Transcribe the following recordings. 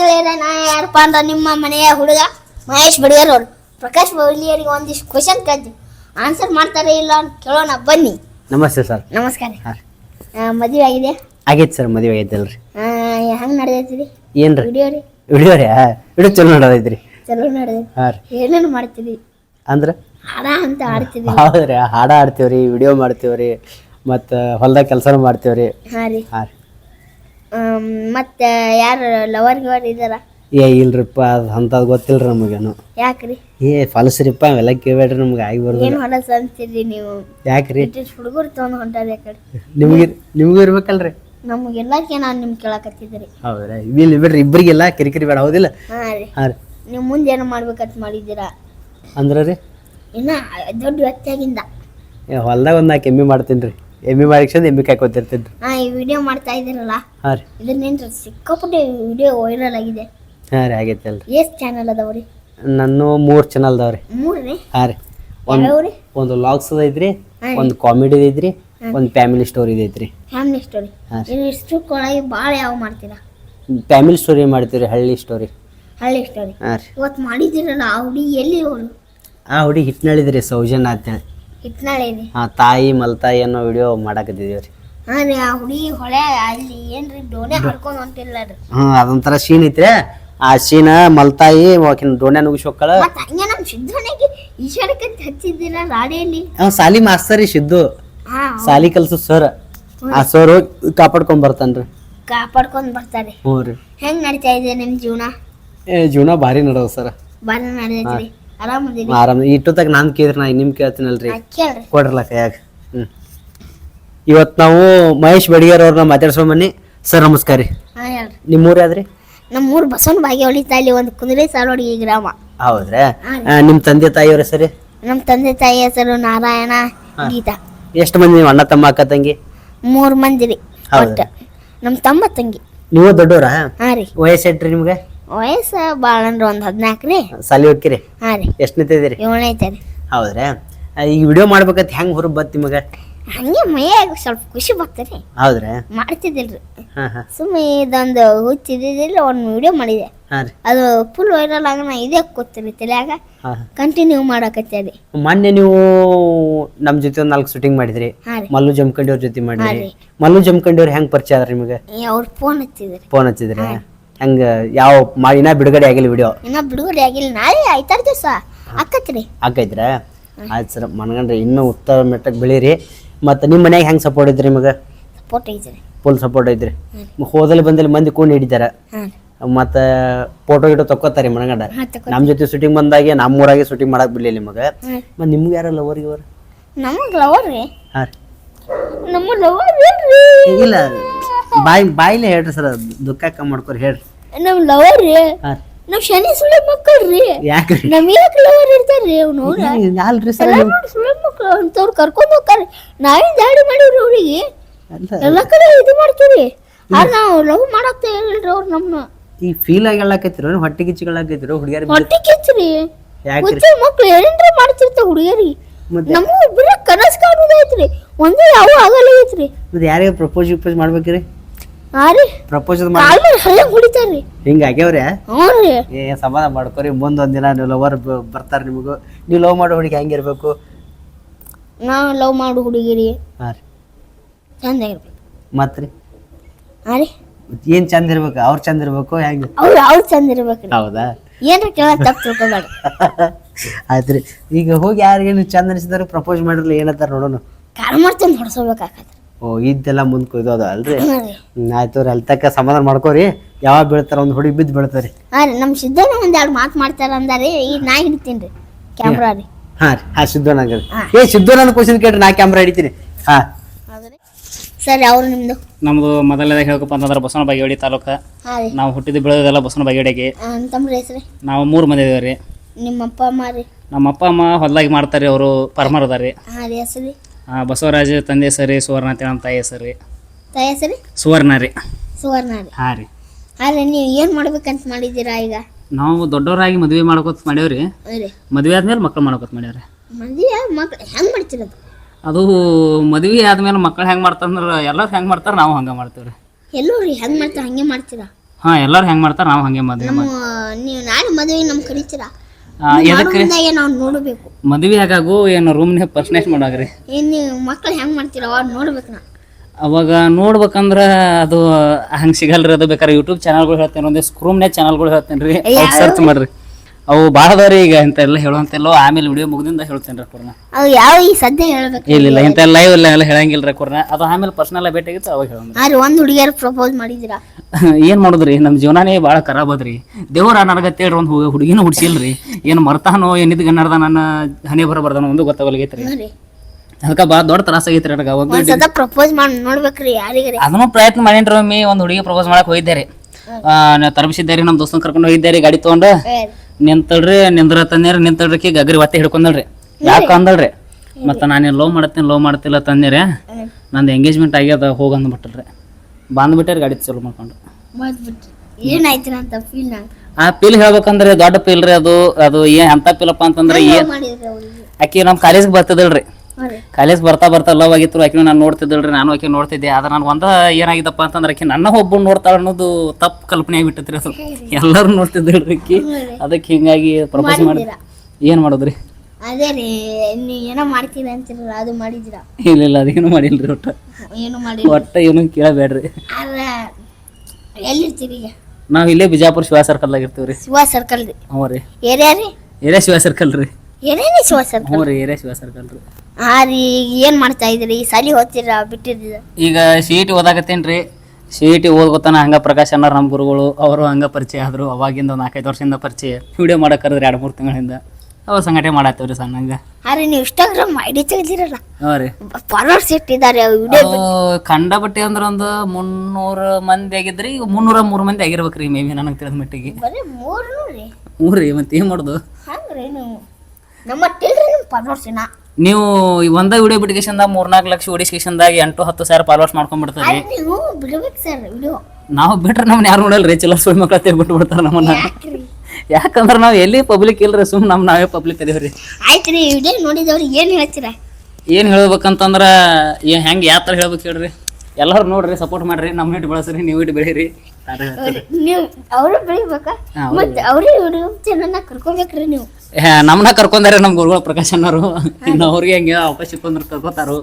ಗೆಳೆಯರೆ ನಾ ಯಾರಪ್ಪ ಅಂದ್ರೆ ನಿಮ್ಮ ಮನೆಯ ಹುಡುಗ ಮಹೇಶ್ ಬಡಿಯರ್ ಅವರು. ಪ್ರಕಾಶ್ ಬೌಲಿಯರಿಗೆ ಒಂದಿಷ್ಟು ಕ್ವಶನ್ ಕೇಳ್ತೀವಿ ಆನ್ಸರ್ ಮಾಡ್ತಾರೆ ಇಲ್ಲ ಅಂತ ಕೇಳೋಣ ಬನ್ನಿ. ನಮಸ್ತೆ ಸರ್. ನಮಸ್ಕಾರ. ಹಾಂ. ಮದುವೆ ಆಗಿದೆ? ಆಗೈತೆ ಸರ್ ಮದುವೆ ಆಗೈತಲ್ರಿ ಹೆಂಗ್ ನಡೆದೈತಿ ಏನ್ರಿ? ವಿಡಿಯೋ ರೀ ವಿಡಿಯೋ ರೀ ವಿಡಿಯೋ ಚಲೋ ನೋಡೋದೈತ್ರಿ. ಚಲೋ ನಡೆದೈತಿ ಹಾಂ ರೀ. ಏನೇನು ಮಾಡ್ತೀರಿ? ಅಂದ್ರೆ? ಹಾಡ ಅಂತ ಆಡ್ತೀವಿ ಹೌದ್ರಿ ಹಾಡ ಆಡ್ತೀವ್ರಿ ವಿಡಿಯೋ ಮಾಡ್ತೀವ್ರಿ ಮತ್ತು ಹೊಲ್ದಾಗ ಕೆಲಸನೂ ಮಾಡ್ತೀವ್ರಿ. ಹಾಂ ರೀ. ಹಾಂ ರೀ. ಮತ್ತೆ ಯಾರು ಲವರ್ ಗಿವರ್ ಇದಾರ ಏ ಇಲ್ರಿಪ್ಪ ಅದು ಅಂಥದ್ದು ಗೊತ್ತಿಲ್ರಿ ನಮಗೇನು. ಯಾಕ್ರಿ? ಏ ಫಲಸ್ರಿಪ್ಪ ಅವೆಲ್ಲ ಕೇಳ್ಬೇಡ್ರಿ ನಮ್ಗೆ ಆಗಿ ಬರ್ದು ಏನ್ ಹೊಲಸ್ ಅಂತೀರಿ ನೀವು? ಯಾಕ್ರಿ? ಹುಡುಗರು ತಗೊಂಡ್ ಹೊಂಟಾರ ಯಾಕಡೆ ನಿಮ್ಗೆ ನಿಮ್ಗೂ ಇರ್ಬೇಕಲ್ರಿ? ನಮಗೆಲ್ಲಕ್ಕೆ ನಾನು ನಿಮ್ ಕೇಳಕತ್ತಿದ್ರಿ ಹೌದ್ರಾ. ಇಲ್ಲಿ ಬಿಡ್ರಿ ಇಬ್ಬರಿಗೆಲ್ಲ ಕಿರಿಕಿರಿ ಬೇಡ ಹೌದಿಲ್ಲ? ಹಾ ರೀ. ಹಾಂ ರೀ. ನೀವು ಮುಂದೆ ಏನು ಮಾಡ್ಬೇಕಂತ ಮಾಡಿದ್ದೀರಾ? ಅಂದ್ರೆ ರೀ? ಇನ್ನ ದೊಡ್ಡ ವ್ಯಕ್ತಿಯಾಗಿಂದ. ಏ ಹೊಲ್ದಾಗ ಒಂದು ಕೆಮ್ಮಿ ಎಮ್ಮೆ ಮಾಡ್ತೀನಿ ರೀ. ಎಮ್ಮೆ ಮಾಡಿಕ್ಸಂದು ಎಮ್ಮೆ ಕಾಯ್ಕೊತಿರ್ತಿದ್ರು ಹಾ ಈ ವಿಡಿಯೋ ಮಾಡ್ತಾ ಇದ್ದೀರಲ್ಲ? ಹಾಂ ರೀ. ಇದನ್ನೇನು ಸಿಕ್ಕಾಪಟ್ಟೆ ವಿಡಿಯೋ ವೈರಲ್ ಆಗಿದೆ. ಹಾಂ ರೀ ಆಗೈತೆ ಅಲ್ರಿ. ಎಷ್ಟ್ ಚಾನಲ್ ಅದಾವ್ರಿ ನನ್ನ ಮೂರು ಚಾನಲ್ ಅದಾವ ರೀ. ಮೂರು ರೀ? ಹಾಂ ರೀ. ಒಂದು ಯಾವ್ಯಾವ್ರಿ ಒಂದು ಲಾಗ್ಸ್ ಐತ್ರಿ ಹಾಂ ರೀ. ಒಂದು ಕಾಮಿಡಿ ಐತ್ರಿ ಒಂದು ಫ್ಯಾಮಿಲಿ ಸ್ಟೋರಿ ಐತ್ರಿ. ಫ್ಯಾಮಿಲಿ ಸ್ಟೋರಿ ಹಾಂ ಇಷ್ಟು ಕೊಳಗೆ ಭಾಳ ಯಾವ ಮಾಡ್ತೀರಾ? ಫ್ಯಾಮಿಲಿ ಸ್ಟೋರಿ ಮಾಡ್ತೀವಿ ಹಳ್ಳಿ ಸ್ಟೋರಿ ಹಳ್ಳಿ ಸ್ಟೋರಿ ಹಾಂ ರೀ. ಇವತ್ತು ಮಾಡಿದ್ದೀರಲ್ಲ ಆ ಹುಡಿ ಎಲ್ಲಿ ಅವಳು? ಆ ಹುಡಿ ಹಿಟ್ನಳಿದ್ರಿ ಸೌಜನ್ಯ ಅಂತೇಳಿ. ಹಿಟ್ನಾಳೆ ರೀ ಹಾಂ ತಾಯಿ ಮಲ್ತಾಯಿ ಅನ್ನೋ ವಿಡಿಯೋ ಮಾಡಾಕತ್ತಿದ್ದೀವಿ ರೀ. ಹಾ ಆ ಹುಡುಗಿ ಹೊಳೆ ಅಲ್ಲಿ ಏನ್ರಿ ಡೋನೆ ಹರ್ಕೊಂಡ್ ಹೊಂಟಿಲ್ಲ ರೀ ಹ್ಞೂ ಅದೊಂಥರ ಸೀನ್ ಐತ್ರಿ. ಆ ಸೀನ ಮಲ್ತಾಯಿ ಆಕಿನ ಡೋಣ್ಯ ನುಗ್ಗಿಸಿ ಹೋಗ್ಕಳ ಮತ್ತ ಹಂಗೆ ನಮ್ ಸಿದ್ಧನಿಗೆ ಈಶಾಡಕ್ಕಂತ ಹಚ್ಚಿದ್ದೀರ ರಾಡಿಯಲ್ಲಿ ಅವ್ ಸಾಲಿ ಮಾಸ್ತರ್ ರೀ ಸಿದ್ದು. ಹಾ ಸಾಲಿ ಕಲ್ಸು ಸರ್. ಆ ಸರ್ ಕಾಪಾಡ್ಕೊಂಡ್ ಬರ್ತಾನ್ರಿ ಕಾಪಾಡ್ಕೊಂಡ್ ಬರ್ತಾರೆ. ಹ್ಞೂ ರೀ. ಹೆಂಗ್ ನಡೀತಾ ಇದೆ ನಿಮ್ ಜೀವನ? ಏ ಜೀವನ ಭಾರಿ ನಡೋದು ಸರ್. ಭಾರಿ ನಡೆದೈತ್ರಿ. ಆರಾಮ ಇಟ್ಟೊತ್ತಾಗ ನಾನು ಕೇಳಿದ್ರೆ ನಾ ನಿಮ್ ಕೇಳ್ತೀನಲ್ರಿ. ಕೊಡ್ರಲ್ಲ ಕೈಯಾಗ. ಹ್ಮ್. ಇವತ್ತು ನಾವು ಮಹೇಶ್ ಬಡಿಗೇರ್ ಅವ್ರನ್ನ ಮಾತಾಡ್ಸೋ ಬನ್ನಿ. ಸರ್ ನಮಸ್ಕಾರ ರೀ. ಹೇಳ್ರಿ. ನಿಮ್ಮೂರು ಯಾವ್ದ್ರಿ ನಮ್ಮ ಊರ್ ಬಸವನ ಬಾಗೇವಾಡಿ ತಾಲಿ ಒಂದು ಕುದುರೆ ಸಾಲೋಡಿ ಗ್ರಾಮ. ಹೌದ್ರಾ? ನಿಮ್ಮ ತಂದೆ ತಾಯಿಯವ್ರ ಹೆಸರು ನಮ್ಮ ತಂದೆ ತಾಯಿ ಹೆಸರು ನಾರಾಯಣ ಗೀತಾ. ಎಷ್ಟು ಮಂದಿ ನೀವು ಅಣ್ಣ ತಮ್ಮ ಅಕ್ಕ ತಂಗಿ? ಮೂರ್ ಮಂದಿ ರೀ ನಮ್ ನಮ್ಮ ತಮ್ಮ ತಂಗಿ. ನೀವು ದೊಡ್ಡವರಾ ಹಾ ರೀ. ವಯಸ್ಸು ನಿಮ್ಗೆ? ವಯಸ್ಸ ಭಾಳ ಅಂದ್ರೆ ಒಂದ್ ಹದಿನಾಲ್ಕು ರೀ. ಸಾಲಿ ಹೋಗ್ತೀರಿ ಹಾ ರೀ. ಎಷ್ಟನೇ ಇದೀರಿ ಏಳನೇ ರೀ. ಹೌದ್ರಾ? ಈಗ ವಿಡಿಯೋ ಮಾಡ್ಬೇಕಂತ ಹೆಂಗ್ ಹೊರಗೆ ಬತ್ ನಿಮಗೆ? ಹಂಗೆ ಮೈಯಾಗ ಸ್ವಲ್ಪ ಖುಷಿ ಬರ್ತದೆ ಹೌದ್ರಾ? ಮಾಡ್ತಿದ್ದಿಲ್ರಿ. ಹಾಂ ಹಾಂ. ಸುಮ್ಮನೆ ಇದೊಂದು ಹುಚ್ಚಿದ್ದಿಲ್ಲ ಒಂದು ವಿಡಿಯೋ ಮಾಡಿದೆ. ಹಾಂ ರೀ. ಅದು ಫುಲ್ ವೈರಲ್ ಆಗ ನಾ ಇದೇ ಕೂತಿರಿ ತಲೆಯಾಗ. ಕಂಟಿನ್ಯೂ ಮಾಡಕತ್ತೇರಿ ಮೊನ್ನೆ ನೀವು ನಮ್ಮ ಜೊತೆ ಒಂದು ನಾಲ್ಕು ಶೂಟಿಂಗ್ ಮಾಡಿದ್ರಿ. ಹಾ ರೀ. ಮಲ್ಲು ಜಮ್ಕಂಡಿ ಅವ್ರ ಜೊತೆ ಮಾಡಿದ್ರಿ. ಮಲ್ಲು ಜಮ್ಕಂಡಿ ಅವ್ರು ಹೆಂಗ್ ಪರಿಚಯ ಆದ್ರಿ ನಿಮಗೆ? ಅವ್ರ ಫೋನ್ ಹಚ್ಚಿದ್ರಿ. ಫೋನ್ ಹಚ್ಚಿದ್ರಿ? ಹೆಂಗ ಯಾವ ಮಾಡಿ ಇನ್ನ ಬಿಡುಗಡೆ ಆಗಿಲ್ಲ ವಿಡಿಯೋ ಇನ್ನ ಬಿಡುಗಡೆ ಆಗಿಲ್ಲ. ನಾಳೆ ಆಯ್ತಾರ ದಿವಸ. ಆಕತ್ರಿ ಆಕೈತ್ರ ಆಯ್ತು ಸರ್. ಮನ್ಗಂಡ್ರಿ ಇನ್ನೂ ಉತ್ತರ ಮಟ್ಟಕ್ಕೆ ಬೆಳೀರಿ. ಮತ್ತು ನಿಮ್ಮ ಮನ್ಯಾಗ ಹೆಂಗೆ ಸಪೋರ್ಟ್ ಐತ್ರಿ ನಿಮಗೆ? ಸಪೋರ್ಟ್ ಐತ್ರಿ ಫುಲ್ ಸಪೋರ್ಟ್ ಐತ್ರಿ ಹೋದಲ್ಲಿ ಬಂದಲ್ಲಿ ಮಂದಿ ಕೂಣ್ ಹಿಡಿತಾರ. ಮತ್ತೆ ಫೋಟೋ ಗಿಟೋ ತಕ್ಕೋತಾರೆ ಮನಗಂಡ ನಮ್ಮ ಜೊತೆ ಶೂಟಿಂಗ್ ಬಂದಾಗೆ ನಮ್ಮೂರಾಗೆ ಶೂಟಿಂಗ್ ಮಾಡಕ್ಕೆ ಬಿಡಲಿಲ್ಲ ನಿಮಗೆ. ಮತ್ತು ನಿಮ್ಗೆ ಯಾರು ಲವರ್ ಇವರು ನಮಗೆ ಲವರ್ ರೀ. ಹಾಂ ನಮ್ಮ ಲವರ್ ಇಲ್ಲ. ಬಾಯಿ ಬಾಯಿಲೆ ಹೇಳ್ರಿ ಸರ್ ದುಃಖ ಮಾಡ್ಕೊರಿ ಹೇಳ್ರಿ. ನಮ್ ಲವರ್ ರೀ ನಮ್ ಶನಿ ಸುಳ್ಳ ಮಕ್ಕಳ್ರಿ ಯಾಕ್ರಿ ನಮ್ ಯಾಕೆ ಲವರ್ ಇರ್ತಾರ್ರಿ ಅವ್ನು ಅಲ್ರಿ ಸರ್ ಸುಳ್ಳೆ ಮಕ್ಕಳು ಅಂತವ್ರು ಕರ್ಕೊಂಡ್ ಹೋಗ್ತಾರೆ. ನಾವೇ ದಾಡಿ ಮಾಡಿವ್ರಿ ಅವ್ರಿಗೆ? ಎಲ್ಲ ಕಡೆ ಇದು ಮಾಡ್ತೀವಿ ಆದ್ರೆ ನಾವು ಲವ್ ಮಾಡಾಕ್ತಾ ಅವ್ರು ನಮ್ಮ ಈ ಫೀಲ್ ಆಗಿ ಹೇಳಕತ್ತಿರೋ ಹೊಟ್ಟೆ ಗಿಚ್ಚಿಗಳಾಕತ್ತಿರೋ ಹುಡುಗಿಯರ್ ಹೊಟ್ಟೆ ಕಿಚ್ಚರಿ ಮಕ್ಳು ಏನೇನ್ರ ಮಾಡ್ತಿರ್ತಾವ ಹುಡುಗಿಯರಿ ಮತ್ತೆ? ನಮಗೂ ಬರೀ ಕನಸ್ ಕಾಣುದೈತ್ರಿ ಒಂದೇ ಯಾವ ಆಗಲ್ಲ ಐತ್ರಿ. ಮತ್ತೆ ಯಾರಿಗೆ ಪ್ರಪೋಸ್ ಗಿಪೋಸ್ ಮಾಡ್ಬೇಕ್ರಿ? ಆರಿ ಪ್ರಪೋಸ್ ಮಾಡಿ. ಕಾಲ್ ಮೇಲೆ ಹಳ್ಳ ಕುಡಿತಾರ್ರಿ ಹಿಂಗ ಆಗ್ಯಾವ್ರೆ? ಹ್ಞೂ ರೀ. ಏ ಸಮಾಧಾನ ಮಾಡ್ಕೊರಿ. ದಿನ ನೀವು ಲವರ್ ಬರ್ತಾರೆ ನಿಮಗೂ. ನೀವು ಲವ್ ಮಾಡೋ ಹುಡುಗಿ ಹೆಂಗಿರ್ಬೇಕು ನಾವು ಲವ್ ಮಾಡು ಹುಡುಗಿರಿ. ಹಾಂ ರೀ. ಚಂದ ಇರ್ಬೇಕು. ಮತ್ತ್ ರೀ? ಹಾ ರೀ ಮತ್ತ್ ಏನ್ ಚಂದ ಇರ್ಬೇಕು? ಅವ್ರು ಚಂದ ಇರ್ಬೇಕು? ಹೆಂಗ? ಅವ್ರು ಅವ್ರು ಚಂದ ಇರ್ಬೇಕ್ರಿ. ಹೌದಾ? ಏನ್ರ ಕೇಳ ತಪ್ಪು ತಿಳ್ಕೊಬೇಡ. ಆಯ್ತು ರೀ ಈಗ ಹೋಗಿ ಯಾರಿಗೇನು ಚಂದ ಅನಿಸಿದಾರೆ ಪ್ರಪೋಸ್ ಮಾಡಿರ್ಲಿ ಏನಂತಾರೆ ನೋಡೋಣ. ಕಾಲ್ ಮಾಡ್ತೀನಿ ಹೊಡ್ಸೋಬೇಕಾಗತ್ತೆ. ಓ ಇದೆಲ್ಲ ಮುಂದ್ ಕುಯ್ದೋದ ಅಲ್ರಿ? ಹಾ ಆಯ್ತು ರೀ ಅಲ್ಲಿ ತಕ್ಕ ಸಮಾಧಾನ ಮಾಡ್ಕೋರಿ. ಯಾವಾಗ ಬೀಳ್ತಾರ ಒಂದು ಹುಡುಗಿ ಬಿದ್ದು ಬೀಳ್ತಾರೆ ಹಾ ರೀ ನಮ್ಮ ಸಿದ್ಧನ ಒಂದ್ ಎರಡು ಮಾತು ಮಾಡ್ತಾರ ಅಂದಾರಿ ಈಗ ನಾ ಹಿಡಿತೀನಿ ರೀ ಕ್ಯಾಮ್ರಾ ರೀ. ಹಾ ರೀ ಹಾ ಸಿದ್ದೋನ ಹಾ. ಏ ಸಿದ್ದೋನ ಕ್ವಶನ್ ಕೇಳ್ರಿ ನಾ ಕ್ಯಾಮ್ರಾ ಹಿಡಿತೀನಿ. ಹಾ. ಹೌದ್ರಿ ಸರಿ ಅವ್ರು ನಿಮ್ದು? ನಮ್ದು ಮೊದಲನೇದಾಗಿ ಹೇಳ್ಕಪ್ಪ ಅಂತಂದ್ರೆ ಬಸವನ ಬಾಗೇವಾಡಿ ತಾಲೂಕ. ಹಾ ರೀ. ನಾವು ಹುಟ್ಟಿದ್ದು ಬೆಳೆದೆಲ್ಲ ಬಸವನ ಬಾಗೇವಾಡಿಗೆ. ಆ, ತಮ್ಮ ಹೆಸ್ರಿ? ನಾವು ಮೂರು ಮಂದಿ ಇದೇವೆ ರೀ. ನಿಮ್ಮ ಅಪ್ಪ ಅಮ್ಮ ರೀ. ನಮ್ಮ ಅಪ್ಪ ಅಮ್ಮ ಹೊಲ್ದಾಗಿ ಮಾಡ್ತಾರೆ ಅವರು ಪರಮರ್ ಅದಾರ ರೀ ಹಾ ರೀ ಹೆಸರಿ ರೀ. ಬಸವರಾಜ ತಂದೆ ಸರಿ ಸುವರ್ಣ ಅಂತೇಳಿ ನಮ್ಮ ತಾಯಿ ಹೆಸರು ರೀ. ತಾಯಿ ಸರಿ ಸುವರ್ಣ ರೀ. ಸುವರ್ಣ ರೀ. ಹಾಂ ರೀ. ರೀ ನೀವು ಏನು ಮಾಡ್ಬೇಕಂತ ಮಾಡಿದ್ದೀರಾ ಈಗ? ನಾವು ದೊಡ್ಡವರಾಗಿ ಮದುವೆ ಮಾಡ್ಕೊತ ಮಾಡೇವ್ರಿ ರೀ. ಮದುವೆ ಆದ್ಮೇಲೆ ಮಕ್ಳು ಮಾಡ್ಕೋತ ಮಾಡ್ಯಾವ್ರಿ ಮದುವೆ ಮಕ್ಳು ಹೆಂಗೆ ಮಾಡ್ತಿರೋದು ಅದು? ಮದುವೆ ಆದ್ಮೇಲೆ ಮಕ್ಳು ಹೆಂಗೆ ಮಾಡ್ತಾರಂದ್ರೆ ಎಲ್ಲರೂ ಹೆಂಗೆ ಮಾಡ್ತಾರೆ ನಾವು ಹಂಗೆ ಮಾಡ್ತೀವಿ ರೀ. ಎಲ್ಲೂ ರೀ ಹೆಂಗೆ ಮಾಡ್ತೀರ ಹಂಗೆ ಮಾಡ್ತೀರಾ? ಹಾ ಎಲ್ಲರೂ ಹೆಂಗ್ ಮಾಡ್ತಾರ ನಾವು ಹಂಗೆ ಮದ್ವೆ ನಮ್ಮ ನೀವು ನಾಳೆ ಮದುವೆ ನಮ್ಗೆ ಕರಿತೀರಾ? ಆ, ಎದಕ್ಕೆ ನಾವು ನೋಡ್ಬೇಕು. ಮದ್ವೆ ಆಗಾಗು ಏನು ರೂಮ್ ಪರ್ಸನೈಸ್ ಮಾಡಾಗ್ರಿ ಏನ್ ಮಕ್ಳು ಹೆಂಗ್ ಮಾಡ್ತೀರ ಅವಾಗ ನೋಡ್ಬೇಕು ನಾ ಅವಾಗ ನೋಡ್ಬೇಕಂದ್ರ ಅದು ಹಂಗ್ ಸಿಗಲ್ರಿ ಅದು ಬೇಕಾದ್ರೆ ಯೂಟ್ಯೂಬ್ ಚಾನಲ್ಗಳು ಹೇಳ್ತೇನೆ ಒಂದೇ ಸ್ಕ್ರೂಮ್ನೇ ಚಾನಲ್ಗಳು ಹೇಳ್ತೇನೆ ರೀ ಸರ್ಚ್ ಮಾಡ್ರಿ. ಅವು ಭಾಳ ಅದಾವ್ರಿ ಈಗ ಇಂಥೆಲ್ಲ ಹೇಳುವಂತೆಲ್ಲೋ ಆಮೇಲೆ ವಿಡಿಯೋ ಮುಗ್ದಿಂದ ಹೇಳ್ತೇನೆ ರೀ ಕೊರ್ನ ಅವು ಯಾವ ಈ ಸದ್ಯ ಹೇಳ್ಬೇಕು? ಇಲ್ಲ ಇಲ್ಲ ಇಂಥ ಲೈವ್ ಎಲ್ಲ ಎಲ್ಲ ಹೇಳಂಗಿಲ್ಲ ರೀ ಕೊರ್ನ ಅದು ಆಮೇಲೆ ಪರ್ಸನಲ್ ಭೇಟಿಯಾಗಿತ್ತು ಅವಾಗ ಹೇಳೋಣ. ಆದ್ರೆ ಒಂದು ಹುಡುಗಿಯರ್ ಪ್ರಪೋಸ್ ಮಾಡಿದಿರಾ ಏನ್ ಮಾಡುದ್ರಿ? ನಮ್ಮ ಜೀವನಾನೇ ಭಾಳ ಖರಾಬ್ ಅದ್ರಿ. ದೇವ್ರ ನನಗತ್ತೇಳಿ ಒಂದು ಹುಡುಗಿನ ಹುಡ್ಸಿಲ್ರಿ. ಏನು ಮರ್ತಾನೋ ಏನಿದ್ ಗನ್ನಡ್ದ ನನ್ನ ಹನಿ ಬರಬಾರ್ದಾನೋ ಒಂದು ಗೊತ್ತಾಗಲ್ಗೈತ್ರಿ. ಅದಕ್ಕೆ ಭಾಳ ದೊಡ್ಡ ತ್ರಾಸ ಆಗೈತ್ರಿ ನನಗೆ. ಒಂದು ಪ್ರಪೋಸ್ ಮಾಡಿ ನೋಡ್ಬೇಕ್ರಿ ಯಾರಿಗಾರಿ. ಅದನ್ನು ಪ್ರಯತ್ನ ಮಾಡೇನ್ರಿ ಒಮ್ಮೆ ಒಂದು ಹುಡುಗಿ ಪ್ರಪೋಸ್ ಮಾಡಕ್ ಹೋಗಿದ್ದೆ ರೀ. ನಾವು ರೀ ನಮ್ಮ ದೋಸ್ತನ ಕರ್ಕೊಂಡು ಹೋಗಿದ್ದೆ ರೀ ಗಾಡಿ ತೊಗೊಂಡು. ನಿಂತಳ್ರಿ ನಿಂದ್ರ ತಂದೇರಿ ನಿಂತಳ್ರಿ ಗಗರಿ ಒತ್ತೆ ಹಿಡ್ಕೊಂಡಳ್ರಿ. ಯಾಕ ಅಂದಳ್ರಿ ಮತ್ತ ನಾನು ಲವ್ ಮಾಡತ್ತೀನಿ ಲವ್ ಮಾಡ್ತಿಲ್ಲ ತಂದೇರಿ. ನಂದು ಎಂಗೇಜ್ಮೆಂಟ್ ಆಗ್ಯದ ಹೋಗ್ ಅಂದ್ಬಿಟ್ಟಲ್ರಿ ಬಂದ್ಬಿಟ್ಟೇರಿ ಗಾಡಿ ಚಲೋ ಮಾಡ್ಕೊಂಡು. ಅಂತ ಫೀಲ್ ಆ ಪಿಲ್ ಹೇಳ್ಬೇಕಂದ್ರೆ ದೊಡ್ಡ ಪಿಲ್ ರೀ ಅದು. ಅದು ಏನ್ ಎಂತ ಪಿಲಪ್ಪ ಅಂತಂದ್ರೆ ಏನ್ ಆಕಿ ನಮ್ಮ ಕಾಲೇಜ್ಗೆ ಬರ್ತಿದ್ದಳ್ರಿ ನೋಡ್ರಿ ಕಾಲೇಜ್ ಬರ್ತಾ ಬರ್ತಾ ಲವ್ ಆಗಿತ್ತು ಆಕೆ ನಾನು ನೋಡ್ತಿದ್ದಳ್ರಿ ನಾನು ಆಕೆ ನೋಡ್ತಿದ್ದೆ. ಆದ್ರೆ ನಾನು ಒಂದ ಏನಾಗಿದ್ದಪ್ಪ ಅಂತಂದ್ರೆ ಆಕೆ ನನ್ನ ಒಬ್ಬ ನೋಡ್ತಾಳ ಅನ್ನೋದು ತಪ್ಪು ಕಲ್ಪನೆ ಆಗಿಬಿಟ್ಟತ್ರಿ ಅದು. ಎಲ್ಲರೂ ನೋಡ್ತಿದ್ದಳ್ರಿ ಆಕಿ. ಅದಕ್ಕೆ ಹಿಂಗಾಗಿ ಪ್ರಪೋಸ್ ಮಾಡಿ ಏನು ಮಾಡೋದ್ರಿ? ಅದೇ ರೀ ನೀ ಏನೋ ಮಾಡ್ತೀರ ಅಂತೀರಲ್ಲ ಅದು ಮಾಡಿದಿರ ಇಲ್ಲ ಇಲ್ಲ ಅದೇನು ಮಾಡಿಲ್ರಿ ಒಟ್ಟ. ಏನು ಮಾಡಿ ಒಟ್ಟ ಏನು ಕೇಳಬೇಡ್ರಿ. ಎಲ್ಲಿರ್ತೀರಿ ಈಗ? ನಾವ್ ಇಲ್ಲೇ ಬಿಜಾಪುರ ಶಿವ ಸರ್ಕಲ್ ಇರ್ತೀವಿ ರೀ ಶಿವ ಸರ್ಕಲ್ ರೀ ಹ್ಞೂ ರೀ. ಏರಿಯಾ ರೀ? ಏರಿಯಾ ಶಿವ ಸರ್ಕಲ್ ರೀ. ಏನೇನಿ ಶಿವ ಸರ್ಕಲ್? ಹ್ಞೂ ರೀ ಏರಿಯಾ ಶಿವ ಸರ್ಕಲ್ ರೀ. ಹಾ ರೀ ಈಗ ಏನ್ ಮಾಡ್ತಾ ಇದ್ರಿ ಸಾಲಿ ಹೋಗ್ತೀರಾ ಬಿಟ್ಟಿದ್ದೀರ? ಈಗ ಸಿ ಇ ಟಿ ಓದಾಕತ್ತೇನ್ರಿ ಸಿ ಇ ಟಿ ಓದ್ಕೊತಾನ ಹಂಗ ಪ್ರಕಾಶ್ ಅನ್ನಾರ ನಮ್ಮ ಗುರುಗಳು ಅವರು ಹಂಗ ಪರಿಚಯ ಆದ್ರು ಅವಾಗಿಂದ ಒಂದು ನಾಲ್ಕೈದು ವರ್ಷದಿಂದ ಪರಿಚಯ. ವಿಡಿಯೋ ಮಾಡಕ್ ಕರೆದ್ರಿ ಎರಡು ಮೂರು ತಿಂಗಳಿಂದ. ಅವ ಸಂಘಟನೆ ಮಾಡತ್ತೇವ್ರಿ ಸಣ್ಣಂಗ ಹಾ ರೀ ನೀವು ಇನ್ಸ್ಟಾಗ್ರಾಮ್ ಐಡಿ ತೆಗ್ದಿರಲ್ಲ? ಹ್ಞೂ ರೀ. ಇಟ್ಟಿದ್ದಾರೆ ವಿಡಿಯೋ ಅದು ಕಂಡಬಟ್ಟೆ ಅಂದ್ರ ಒಂದು ಮುನ್ನೂರು ಮಂದಿ ಆಗಿದ್ರಿ ಈಗ ಮುನ್ನೂರ ಮೂರು ಮಂದಿ ಆಗಿರ್ಬೇಕ್ರಿ ಮೇ ಬಿ ನನಗೆ ತಿಳಿದ ಮಟ್ಟಿಗೆ. ಬರೀ ಮೂರು ರೀ ಹ್ಞೂ ರೀ ಮತ್ತೆ ಏನು ಮಾಡೋದು? ಹಂಗ್ರಿ ನೀವು? ನಮ್ಮ ಟಿಲ್ರಿ ನೀವು ಈ ಒಂದ ವಿಡಿಯೋ ಬಿಟ್ಕೇಶನ್ದಾಗ ಮೂರ್ನಾಲ್ಕು ಲಕ್ಷ ಹೊಡಿಸ್ಕೇಶನ್ದಾಗ ಎಂಟು ಹತ್ತು ಸಾವಿರ ಫಾಲೋವರ್ಸ್ ಮಾಡ್ಕೊಂಡ್ಬಿಡ್ತಾರೆ. ನೀವು ಬಿಡ್ಬೇಕು ಸರ್ ವಿಡಿಯೋ ನಾವು ಬಿಟ್ರೆ ನಮ್ಮನ್ನ ಯಾರು ನೋಡಲ್ರಿ? ಚಿಲ್ಲ ಸುಳ್ಳು ಮಕ್ಕಳ ತೆಗ್ಬಿಟ್ಟು ಬಿಡ್ತಾರೆ ನಮ್ಮನ್ನ. ಯಾಕಂದ್ರೆ ನಾವು ಎಲ್ಲಿ ಪಬ್ಲಿಕ್ ಇಲ್ರಿ? ಸುಮ್ ನಮ್ ನಾವೇ ಪಬ್ಲಿಕ್ ಅದೀವ್ರಿ. ಆಯ್ತು ರೀ ವಿಡಿಯೋ ನೋಡಿದವ್ರಿಗೆ ಏನು ಹೇಳ್ತೀರಾ? ಏನು ಹೇಳ್ಬೇಕಂತಂದ್ರೆ ಹೆಂಗ್ ಯಾವ ಥರ ಹೇಳ್ಬೇಕು ಹೇಳ್ರಿ. ಎಲ್ಲರೂ ನೋಡ್ರಿ ಸಪೋರ್ಟ್ ಮಾಡ್ರಿ ನಮ್ಮ ಇಟ್ಟು ಬೆಳೆಸ್ರಿ ನೀವು ಇಟ್ಟು ಬೆಳೀರಿ. ನೀವು ಅವರು ಬೆಳಿಬೇಕಾ? ಅವ್ರು ಮತ್ತೆ ಅವ್ರಿಗೆ ಯೂಟ್ಯೂಬ್ ಚಾನಲ್ನ ಕರ್ಕೋಬೇಕ್ರಿ ನೀವು. ಹೇ, ನಮ್ನ ಕರ್ಕೊಂಡಾರೆ ನಮ್ಮ ಗುರುಗಳ ಪ್ರಕಾಶ್ ಅನ್ನೋರು. ಇನ್ನು ಅವ್ರಿಗೆ ಹೆಂಗೆ ಅವಕಾಶ ಸಿಕ್ಕಂದ್ರೆ ಕರ್ಕೋತಾರು?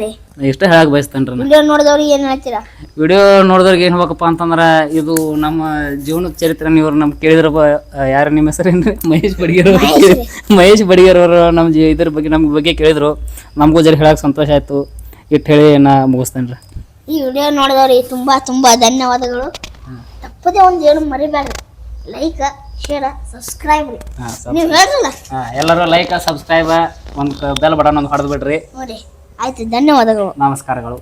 ರೀ. ಇಷ್ಟ ಹೇಳಕ್ ಬಯಸ್ತೇನ್ರಿ ವಿಡಿಯೋ ನೋಡಿದವ್ರಿಗೆ ಏನು ಹೇಳ್ತೀರಾ? ವಿಡಿಯೋ ನೋಡಿದ್ರಿಗೆ ಏನ್ ಬೇಕಪ್ಪ ಅಂತಂದ್ರ ಇದು ನಮ್ಮ ಜೀವನದ ಚರಿತ್ರೆ ನೀವು ನಮ್ಗೆ ಕೇಳಿದ್ರ ಯಾರು ನಿಮ್ಮ ಹೆಸರೇನ್ರಿ ಮಹೇಶ್ ಬಡಿಗೇರ್. ಮಹೇಶ್ ಬಡಿಗೇರ್ ಅವರು ನಮ್ಮ ಜಿ ಇದ್ರ ಬಗ್ಗೆ ನಮ್ ಬಗ್ಗೆ ಕೇಳಿದ್ರು. ನಮಗೂ ಜರ ಹೇಳಕ್ ಸಂತೋಷ ಆಯ್ತು. ಇಟ್ಟು ಹೇಳಿ ನಾ ಮುಗಿಸ್ತೇನ್ರಿ ಈ ವಿಡಿಯೋ ನೋಡಿದವ್ರಿಗೆ ತುಂಬಾ ತುಂಬಾ ಧನ್ಯವಾದಗಳು. ತಪ್ಪದೇ ಒಂದು ಏನು ಮರಿಬೇಡ್ರಿ. ಲೈಕ್ ಶೇರ್ ಸಬ್ಸ್ಕ್ರೈಬ್ ರೀ. ಹಾಂ ನೀವು ಹೇಳ್ರಲ್ಲ? ಎಲ್ಲರೂ ಲೈಕ್ ಸಬ್ಸ್ಕ್ರೈಬ್ ಒಂದು ಬೆಲ್ ಬಟನ್ ಒಂದು ಹೊಡೆದು ಬಿಡ್ರಿ. ನೋಡಿ ಆಯ್ತು ಧನ್ಯವಾದಗಳು. ನಮಸ್ಕಾರಗಳು.